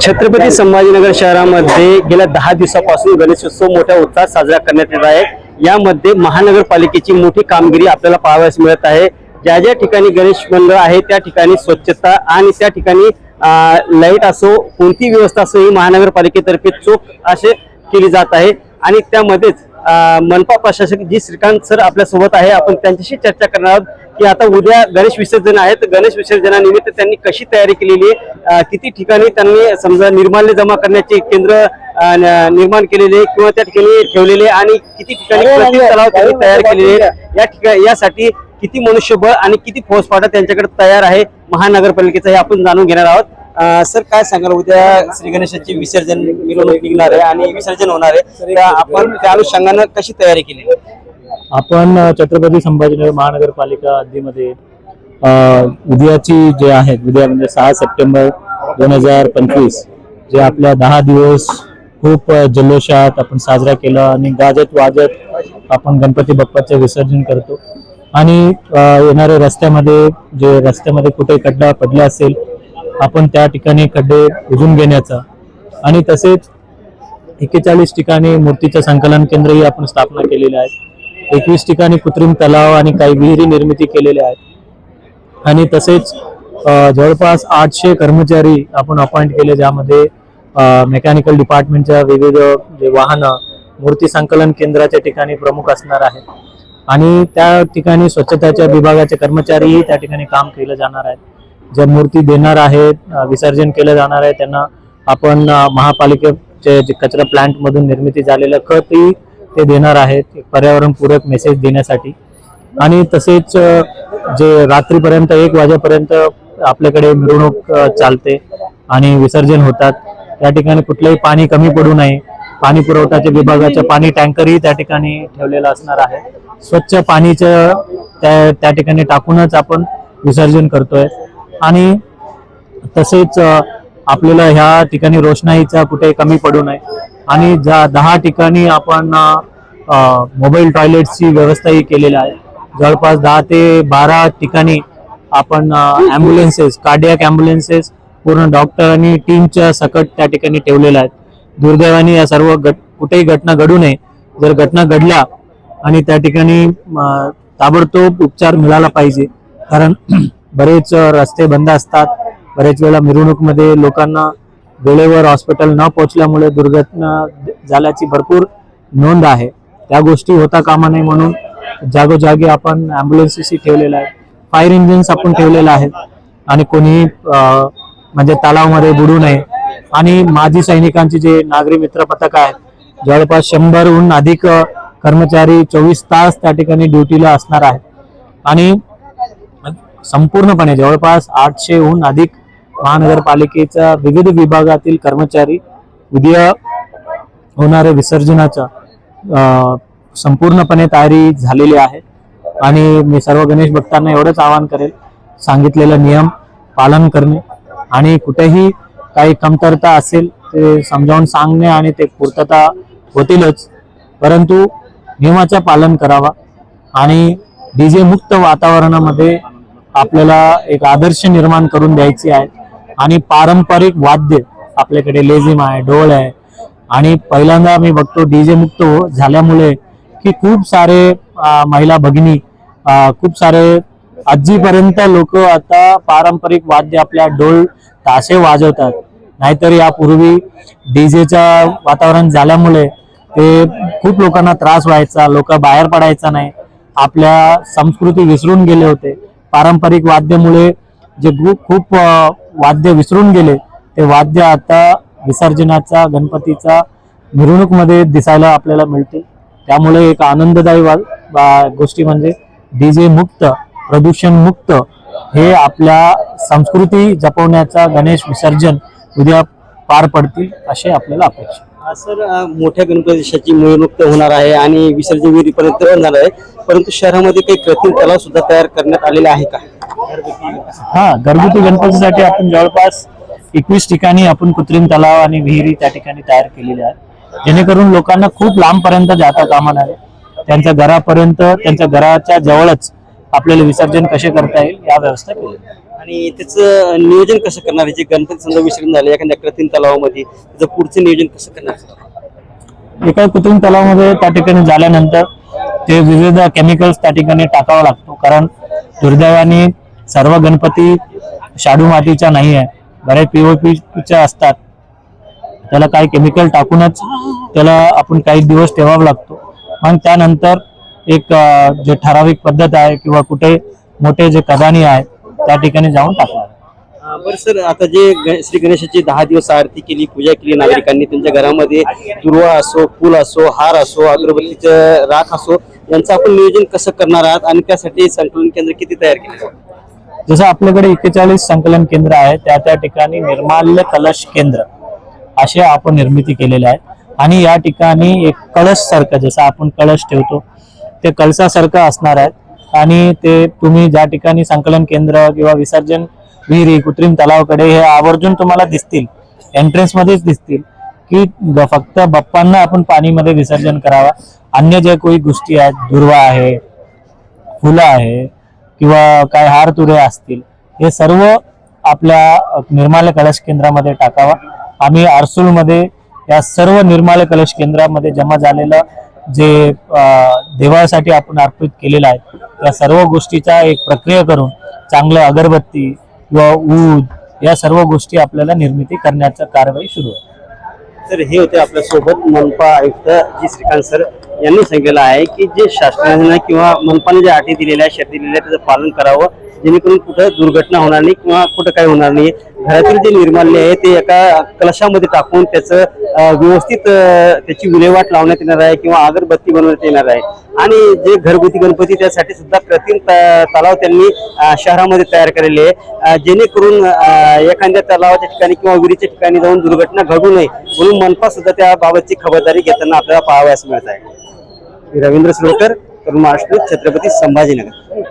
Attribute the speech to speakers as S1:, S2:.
S1: छत्रपती संभाजीनगर शहरामध्ये गेल्या दहा दिवसापासून गणेशोत्सव मोठ्या उत्साहात साजरा करण्यात येत आहे. यामध्ये महानगरपालिकेची मोठी कामगिरी आपल्याला पाहावयास मिळत आहे. ज्या ज्या ठिकाणी गणेश मंडळ आहे त्या ठिकाणी स्वच्छता आणि त्या ठिकाणी लाइट असो कोणती व्यवस्था असो ही महानगरपालिकेतर्फे चोख असे केली जात आहे. आणि त्यामध्येच मनपा प्रशासक जी श्रीकांत सर आपल्यासोबत आहे. आपण त्यांच्याशी चर्चा करणार आहोत की आता उद्या गणेश विसर्जन आहे तर गणेश विसर्जनानिमित्त त्यांनी कशी तयारी केलेली आहे? किती ठिकाणी त्यांनी समजा निर्माल्य जमा करण्याचे केंद्र निर्माण केलेले किंवा त्या ठिकाणी ठेवलेले आणि किती ठिकाणी तलाव त्यांनी तयार केलेले या ठिकाणी यासाठी किती मनुष्यबळ आणि किती फौजफाटा त्यांच्याकडे तयार आहे? महानगरपालिकेचा हे आपण जाणून घेणार आहोत. सर काय सांगाल? उद्या श्री गणेशाची विसर्जन मिरवणूक निघणार आहे आणि विसर्जन होणार आहे. तर आपण त्या अनुषंगानं कशी तयारी केली?
S2: आपण छत्रपती संभाजीनगर महानगरपालिका हद्दीमध्ये उद्याची जे आहेत उद्या म्हणजे सहा सप्टेंबर दोन हजार पंचवीस जे आपल्या दहा दिवस खूप जल्लोषात आपण साजरा केला आणि गाजत वाजत आपण गणपती बाप्पाचं विसर्जन करतो. आणि येणाऱ्या रस्त्यामध्ये जे रस्त्यामध्ये कुठे खड्डा पडला असेल आपण त्या ठिकाणी खड्डे बुजून घेण्याचा. आणि तसेच एक्केचाळीस ठिकाणी मूर्तीचं संकलन केंद्रही आपण स्थापना केलेले आहेत एकवीस ठिकाणी कृत्रिम तलाव आणि काही विहिरी निर्मिती केलेल्या आहेत. आणि तसेच जवळपास आठशे कर्मचारी आपण अपॉइंट केले ज्यामध्ये मेकॅनिकल डिपार्टमेंटच्या विविध जे वाहनं मूर्ती संकलन केंद्राच्या ठिकाणी प्रमुख असणार आहेत. आणि त्या ठिकाणी स्वच्छताच्या विभागाचे कर्मचारीही त्या ठिकाणी काम केलं जाणार आहेत ज्या मूर्ती देणार आहेत विसर्जन केलं जाणार आहे त्यांना आपण महापालिकेचे जे कचरा प्लांट मधून निर्मिती झालेलं खतही ते देणार आहेत पर्यावरणपूरक मेसेज देण्यासाठी. आणि तसेच जे रात्रीपर्यंत एक वाजेपर्यंत आपल्याकडे मिरवणूक चालते आणि विसर्जन होतात. त्या ठिकाणी कुठलंही पाणी कमी पडू नये. पाणी पुरवठाच्या विभागाच्या पाणी टँकरही त्या ठिकाणी ठेवलेलं असणार आहे. स्वच्छ पाणीचं त्या त्या ठिकाणी टाकूनच आपण विसर्जन करतोय. आणि तसेच आपल्याला ह्या ठिकाणी रोषणाईचा कुठे कमी पडू नये. आणि ज्या दहा ठिकाणी आपण मोबाईल टॉयलेटची व्यवस्थाही केलेली आहे. जवळपास दहा ते बारा ठिकाणी आपण ॲम्ब्युलन्सेस कार्डियाक ॲम्ब्युलन्सेस पूर्ण डॉक्टर आणि टीमच्या सकट त्या ठिकाणी ठेवलेल्या आहेत. दुर्दैवाने या सर्व घट कुठेही घटना घडू नये. जर घटना घडल्या आणि त्या ठिकाणी ताबडतोब उपचार मिळाला पाहिजे. कारण बरेच रस्ते बंद असतात. बरेच वेळा मिरवणूकमध्ये लोकांना वेळेवर हॉस्पिटल न पोहोचल्यामुळे दुर्घटना झाल्याची भरपूर नोंद आहे. त्या गोष्टी होता कामा नये म्हणून जागोजागी आपण ॲम्ब्युलन्सेसही ठेवलेला आहे फायर इंजिन्स आपण ठेवलेला आहे आणि कोणी म्हणजे तलावामध्ये बुडू नये. आणि माजी सैनिकांचे जे नागरी मित्र पथक आहेत जवळपास शंभरहून अधिक कर्मचारी चोवीस तास त्या ठिकाणी ड्युटीला असणार आहेत. आणि संपूर्णपणे जवळपास आठशेहून अधिक महानगरपालिकेच्या विविध विभागातील कर्मचारी उद्या होणाऱ्या विसर्जनाचं संपूर्णपणे तयारी झालेली आहे. आणि मी सर्व गणेश भक्तांना एवढंच आवाहन करेल सांगितलेला नियम पालन करणे. आणि कुठेही काही कमतरता असेल ते समजावून सांगणे आणि ते पूर्तता होतीलच. परंतु नियमाचं पालन करावा. आणि डीजे मुक्त वातावरणामध्ये आपल्याला एक आदर्श निर्माण करून द्यायची आहे. आणि पारंपरिक वाद्य आपल्याकडे लेझिम आहे ढोल आहे. आणि पहिल्यांदा मी बघतो डीजे मुक्त हो झाल्यामुळे की खूप सारे महिला भगिनी खूप सारे आजीपर्यंत लोक आता पारंपरिक वाद्य आपल्या ढोल तासे वाजवतात. नाहीतर यापूर्वी डीजेचं वातावरण झाल्यामुळे ते खूप लोकांना त्रास व्हायचा लोक बाहेर पडायचा नाही. आपल्या संस्कृती विसरून गेले होते. पारंपरिक वाद्यामुळे जे खूप वाद्य विसरून गेले ते वाद्य आता विसर्जनाचा गणपतीचा मिरवणूकमध्ये दिसायला आपल्याला मिळते त्यामुळे एक आनंददायी वा- गोष्टी म्हणजे डीजे मुक्त प्रदूषण मुक्त हे आपल्या संस्कृती जपवण्याचा गणेश विसर्जन उद्या पार पडतील असे आपल्याला अपेक्षा.
S1: सर मोठ्या गणपतीची मिरवणूक होणार आहे आणि विसर्जन विहिरीपर्यंत होणार आहे. परंतु शहरामध्ये काही कृत्रिम तलाव सुद्धा तयार करण्यात आलेले आहे का?
S2: हा घरगुती गणपतीसाठी आपण जवळपास एकवीस ठिकाणी आपण कृत्रिम तलाव आणि विहिरी त्या ठिकाणी तयार केलेल्या आहेत. जेणेकरून लोकांना खूप लांबपर्यंत जाता कामा नये. त्यांच्या घरापर्यंत त्यांच्या घराच्या जवळच आपल्याला विसर्जन कसे करता येईल या व्यवस्था केली
S1: आणि त्याचं नियोजन कसं करणार आहे? जे गणपती समजा विसर्जन झालं एखाद्या कृत्रिम तलावामध्ये त्याचं पुढचं नियोजन कसं करणार
S2: एका कृत्रिम तलावामध्ये त्या ठिकाणी झाल्यानंतर ते विविध केमिकल्स त्या ठिकाणी टाकावा लागतो कारण दुर्दैवाने सर्व गणपती शाडू मातीच्या नाही आहे. बऱ्याच पीओपीच्या असतात. त्याला काही केमिकल टाकूनच त्याला आपण काही दिवस ठेवावा लागतो. मग त्यानंतर एक जे ठराविक पद्धत आहे किंवा कुठे मोठे जे कदानी आहे त्या ठिकाणी जाऊन टाकणार.
S1: बरं सर आता जे ग- श्री गणेशाची दहा दिवस आरती केली पूजा केली नागरिकांनी त्यांच्या घरामध्ये दुर्वा असो फुल असो हार असो अगरबत्तीचं राख असो यांचं आपण नियोजन कसं करणार आहात आणि त्यासाठी संकलन केंद्र किती तयार केले?
S2: जसं आपल्याकडे एक्केचाळीस संकलन केंद्र आहे त्या त्या ठिकाणी निर्माल्य कलश केंद्र असे आपण निर्मिती केलेले आहे आणि या ठिकाणी एक कळश सारखं जसं आपण कळश ठेवतो ते कळसासारखं असणार आहे. आणि ते तुम्ही ज्या ठिकाणी संकलन केंद्र किंवा विसर्जन विहिरी कृत्रिम तलावाकडे हे आवर्जून तुम्हाला दिसतील एंट्रन्स मध्येच दिसतील की फक्त बाप्पांना आपण पाणीमध्ये विसर्जन करावा. अन्य ज्या काही गोष्टी आहेत दुर्वा आहे फुलं आहे किंवा काय हार तुरे असतील हे सर्व आपल्या निर्माल्य कलश केंद्रामध्ये टाकावा. आम्ही आरसूलमध्ये या सर्व निर्माल्य कलश केंद्रामध्ये जमा झालेलं जे देवासाठी आपण अर्पित केलेलं आहे त्या सर्व गोष्टीचा एक प्रक्रिया करून चांगलं अगरबत्ती किंवा ऊद या सर्व गोष्टी आपल्याला निर्मिती करण्याचा कारवाई सुरू आहे.
S1: तर हे होते आपल्यासोबत मनपा आयुक्त जी श्रीकांत सर यांनी सांगितलेलं आहे की जे शासनाने किंवा मनपाने जे अटी दिलेल्या आहेत शर्ती दिलेल्या त्याचं पालन करावं. जेणेकरून कुठं दुर्घटना होणार नाही किंवा कुठं काही होणार नाही. घरातील जे निर्माल्य आहे ते एका कलशामध्ये टाकून त्याचं व्यवस्थित त्याची विल्हेवाट लावण्यात येणार आहे किंवा अगरबत्ती बनवण्यात येणार आहे. आणि जे घरगुती गणपती त्यासाठी सुद्धा कृत्रिम तलाव त्यांनी शहरामध्ये तयार केलेले आहे. जेणेकरून एखाद्या तलावाच्या ठिकाणी किंवा विहिरीच्या ठिकाणी जाऊन दुर्घटना घडू नये म्हणून मनपा सुद्धा त्याबाबतची खबरदारी घेताना आपल्याला पाहावयास मिळत आहे. रवींद्र सुरकर तरुण महाराष्ट्र छत्रपती संभाजीनगर.